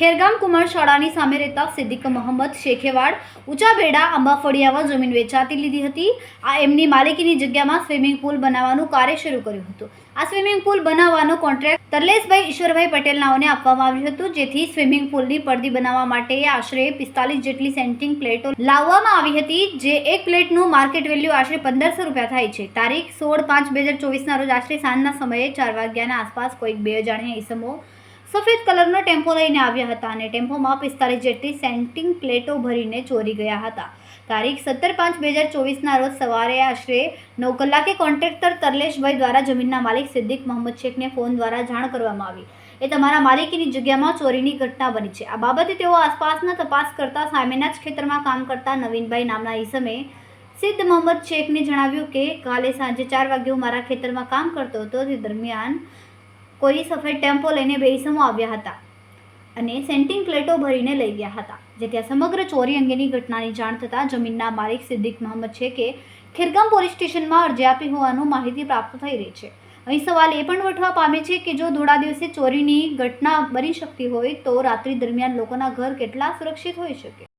ખેરગામ કુમાર શાળાની સામે રહેતા સિદ્દીક મોહમ્મદ શેખેવાડ ઊંચા બેડા, આંબા ફળિયામાં જમીન વેચાતી લીધી હતી. આ એમની માલિકીની જગ્યામાં સ્વિમિંગ પુલ બનાવવાનું કાર્ય શરૂ કર્યું હતું. આ સ્વિમિંગ પુલ બનાવવાનો કોન્ટ્રાક્ટ તરલેશભાઈ ઈશ્વરભાઈ પટેલ નાઓને આપવામાં આવ્યું હતું, જેથી સ્વિમિંગ પુલની પડદી બનાવવા માટે આશરે પિસ્તાલીસ જેટલી સેન્ટિંગ પ્લેટો લાવવામાં આવી હતી, જે એક પ્લેટનું માર્કેટ વેલ્યુ આશરે પંદરસો રૂપિયા થાય છે. તારીખ સોળ પાંચ બે હજાર ચોવીસના રોજ આશરે સાંજના સમયે ચાર વાગ્યાના આસપાસ કોઈક બે અજાણ્યા ઈસમો સફેદ કલરનો ટેમ્પો લઈને આવ્યા હતા અને ટેમ્પોમાં પિસ્તાલીસ જેટલી સેન્ટિંગ પ્લેટો ભરીને ચોરી ગયા હતા. તારીખ સત્તર પાંચ બે હજાર ચોવીસના રોજ સવારે આશરે નવ કલાકે કોન્ટ્રાક્ટર તરલેશભાઈ દ્વારા જમીનના માલિક સિદ્દીક મોહમ્મદ શેખને ફોન દ્વારા જાણ કરવામાં આવી. એ તમારા માલિકીની જગ્યામાં ચોરીની ઘટના બની છે. આ બાબતે તેઓ આસપાસના તપાસ કરતા સામેના જ ખેતરમાં કામ કરતા નવીનભાઈ નામના ઈસમે સિદ્ધ મોહમ્મદ શેખને જણાવ્યું કે કાલે સાંજે ચાર વાગે હું મારા ખેતરમાં કામ કરતો હતો. તે દરમિયાન કોઈ સફેદ ટેમ્પો લઈને બે આવ્યા હતા અને સેન્ટિંગ પ્લેટો ભરીને લઈ ગયા હતા જેથી આ સમગ્ર ચોરી અંગેની ઘટનાની જાણ થતાં જમીનના માલિક સિદ્દીક મહંમદ છે કે ખેરગામ પોલીસ સ્ટેશનમાં અરજી આપી હોવાનું માહિતી પ્રાપ્ત થઈ રહી છે. અહીં સવાલ એ પણ વઠવા પામે છે કે જો ધોળા દિવસે ચોરીની ઘટના બની શકતી હોય તો રાત્રિ દરમિયાન લોકોના ઘર કેટલા સુરક્ષિત હોઈ શકે?